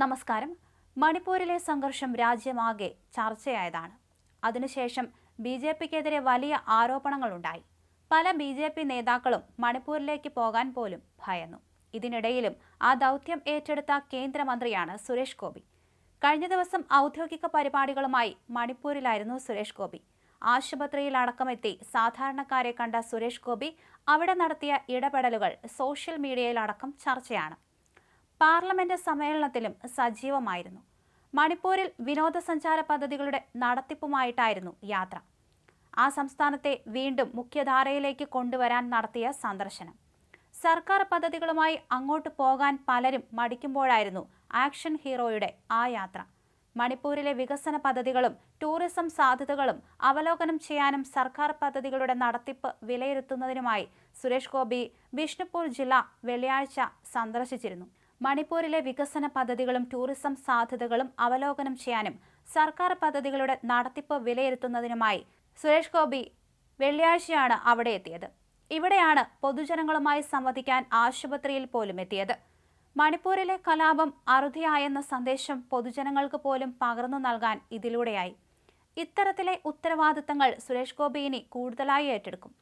നമസ്കാരം. മണിപ്പൂരിലെ സംഘർഷം രാജ്യമാകെ ചർച്ചയായതാണ്. അതിനുശേഷം ബി ജെ പിക്കെതിരെ വലിയ ആരോപണങ്ങളുണ്ടായി. പല ബി ജെ പി നേതാക്കളും മണിപ്പൂരിലേക്ക് പോകാൻ പോലും ഭയന്നു. ഇതിനിടയിലും ആ ദൗത്യം ഏറ്റെടുത്ത കേന്ദ്രമന്ത്രിയാണ് സുരേഷ് ഗോപി. കഴിഞ്ഞ ദിവസം ഔദ്യോഗിക പരിപാടികളുമായി മണിപ്പൂരിലായിരുന്നു സുരേഷ് ഗോപി. ആശുപത്രിയിൽ അടക്കമെത്തി സാധാരണക്കാരെ കണ്ട സുരേഷ് ഗോപി അവിടെ നടത്തിയ ഇടപെടലുകൾ സോഷ്യൽ മീഡിയയിലടക്കം ചർച്ചയാണ്. പാർലമെന്റ് സമ്മേളനത്തിലും സജീവമായിരുന്നു. മണിപ്പൂരിൽ വിനോദസഞ്ചാര പദ്ധതികളുടെ നടത്തിപ്പുമായിട്ടായിരുന്നു യാത്ര. ആ സംസ്ഥാനത്തെ വീണ്ടും മുഖ്യധാരയിലേക്ക് കൊണ്ടുവരാൻ നടത്തിയ സന്ദർശനം. സർക്കാർ പദ്ധതികളുമായി അങ്ങോട്ട് പോകാൻ പലരും മടിക്കുമ്പോഴായിരുന്നു ആക്ഷൻ ഹീറോയുടെ ആ യാത്ര. മണിപ്പൂരിലെ വികസന പദ്ധതികളും ടൂറിസം സാധ്യതകളും അവലോകനം ചെയ്യാനും സർക്കാർ പദ്ധതികളുടെ നടത്തിപ്പ് വിലയിരുത്തുന്നതിനുമായി സുരേഷ് ഗോപി ബിഷ്ണുപൂർ ജില്ല വെള്ളിയാഴ്ച സന്ദർശിച്ചിരുന്നു. മണിപ്പൂരിലെ വികസന പദ്ധതികളും ടൂറിസം സാധ്യതകളും അവലോകനം ചെയ്യാനും സർക്കാർ പദ്ധതികളുടെ നടത്തിപ്പ് വിലയിരുത്തുന്നതിനുമായി സുരേഷ് ഗോപി വെള്ളിയാഴ്ചയാണ് അവിടെ എത്തിയത്. ഇവിടെയാണ് പൊതുജനങ്ങളുമായി സംവദിക്കാൻ ആശുപത്രിയിൽ പോലും എത്തിയത്. മണിപ്പൂരിലെ കലാപം അറുതിയായെന്ന സന്ദേശം പൊതുജനങ്ങൾക്ക് പോലും പകർന്നു നൽകാൻ ഇതിലൂടെയായി. ഇത്തരത്തിലെ ഉത്തരവാദിത്തങ്ങൾ സുരേഷ് ഗോപി ഇനി കൂടുതലായി ഏറ്റെടുക്കും.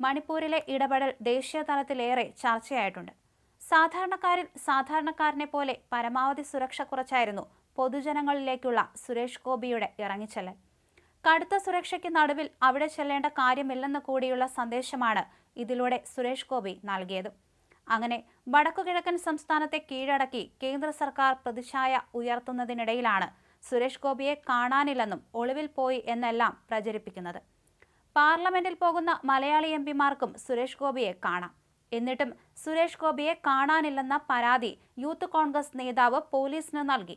മണിപ്പൂരിലെ ഇടപെടൽ ദേശീയ തലത്തിലേറെ ചർച്ചയായിട്ടുണ്ട്. സാധാരണക്കാരിൽ സാധാരണക്കാരനെ പോലെ പരമാവധി സുരക്ഷ കുറച്ചായിരുന്നു പൊതുജനങ്ങളിലേക്കുള്ള സുരേഷ് ഗോപിയുടെ ഇറങ്ങിച്ചെല്ലൽ. കടുത്ത സുരക്ഷയ്ക്ക് നടുവിൽ അവിടെ ചെല്ലേണ്ട കാര്യമില്ലെന്ന് കൂടിയുള്ള സന്ദേശമാണ് ഇതിലൂടെ സുരേഷ് ഗോപി നൽകിയത്. അങ്ങനെ വടക്കുകിഴക്കൻ സംസ്ഥാനത്തെ കീഴടക്കി കേന്ദ്ര സർക്കാർ പ്രതിച്ഛായ ഉയർത്തുന്നതിനിടയിലാണ് സുരേഷ് ഗോപിയെ കാണാനില്ലെന്നും ഒളിവിൽ പോയി എന്നെല്ലാം പ്രചരിപ്പിക്കുന്നത്. പാർലമെന്റിൽ പോകുന്ന മലയാളി എംപിമാർക്കും സുരേഷ് ഗോപിയെ കാണാം. എന്നിട്ടും സുരേഷ് ഗോപിയെ കാണാനില്ലെന്ന പരാതി യൂത്ത് കോൺഗ്രസ് നേതാവ് പോലീസിന് നൽകി.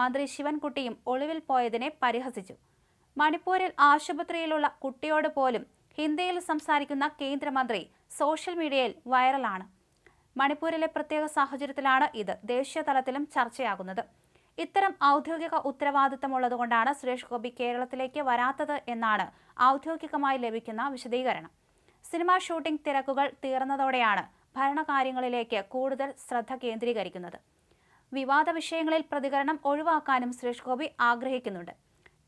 മന്ത്രി ശിവൻകുട്ടിയും ഒളിവിൽ പോയതിനെ പരിഹസിച്ചു. മണിപ്പൂരിൽ ആശുപത്രിയിലുള്ള കുട്ടിയോട് പോലും ഹിന്ദിയിൽ സംസാരിക്കുന്ന കേന്ദ്രമന്ത്രി സോഷ്യൽ മീഡിയയിൽ വൈറലാണ്. മണിപ്പൂരിലെ പ്രത്യേക സാഹചര്യത്തിലാണ് ഇത് ദേശീയ തലത്തിലും ചർച്ചയാകുന്നത്. ഇത്തരം ഔദ്യോഗിക ഉത്തരവാദിത്തമുള്ളതുകൊണ്ടാണ് സുരേഷ് ഗോപി കേരളത്തിലേക്ക് വരാത്തത് എന്നാണ് ഔദ്യോഗികമായി ലഭിക്കുന്ന വിശദീകരണം. സിനിമാ ഷൂട്ടിംഗ് തിരക്കുകൾ തീർന്നതോടെയാണ് ഭരണകാര്യങ്ങളിലേക്ക് കൂടുതൽ ശ്രദ്ധ കേന്ദ്രീകരിക്കുന്നത്. വിവാദ വിഷയങ്ങളിൽ പ്രതികരണം ഒഴിവാക്കാനും സുരേഷ് ഗോപി ആഗ്രഹിക്കുന്നുണ്ട്.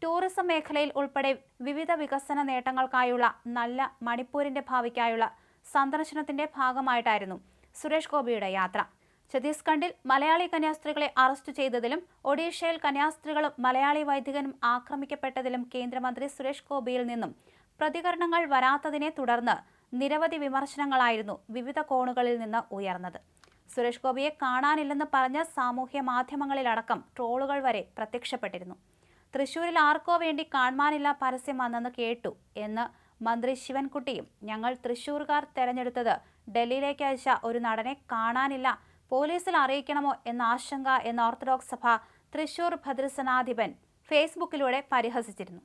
ടൂറിസം മേഖലയിൽ ഉൾപ്പെടെ വിവിധ വികസന നേട്ടങ്ങൾക്കായുള്ള നല്ല മണിപ്പൂരിന്റെ ഭാവിക്കായുള്ള സന്ദർശനത്തിന്റെ ഭാഗമായിട്ടായിരുന്നു സുരേഷ് ഗോപിയുടെ യാത്ര. ഛത്തീസ്ഗഡിൽ മലയാളി കന്യാസ്ത്രീകളെ അറസ്റ്റ് ചെയ്തതിലും ഒഡീഷയിൽ കന്യാസ്ത്രീകളും മലയാളി വൈദികനും ആക്രമിക്കപ്പെട്ടതിലും കേന്ദ്രമന്ത്രി സുരേഷ് ഗോപിയിൽ നിന്നും പ്രതികരണങ്ങൾ വരാത്തതിനെ തുടർന്ന് നിരവധി വിമർശനങ്ങളായിരുന്നു വിവിധ കോണുകളിൽ നിന്ന് ഉയർന്നത്. സുരേഷ് ഗോപിയെ കാണാനില്ലെന്ന് പറഞ്ഞ സാമൂഹ്യ മാധ്യമങ്ങളിലടക്കം ട്രോളുകൾ വരെ പ്രത്യക്ഷപ്പെട്ടിരുന്നു. തൃശൂരിൽ ആർക്കോ വേണ്ടി കാണാനില്ല പരസ്യം വന്നെന്ന് കേട്ടു എന്ന് മന്ത്രി ശിവൻകുട്ടിയും ഞങ്ങൾ തൃശൂർകാർ തെരഞ്ഞെടുത്തത് ഡൽഹിയിലേക്ക് അയച്ച ഒരു നടനെ കാണാനില്ല പോലീസിൽ അറിയിക്കണമോ എന്ന ആശങ്ക എന്ന ഓർത്തഡോക്സ് സഭ തൃശൂർ ഭദ്രസനാധിപൻ ഫേസ്ബുക്കിലൂടെ പരിഹസിച്ചിരുന്നു.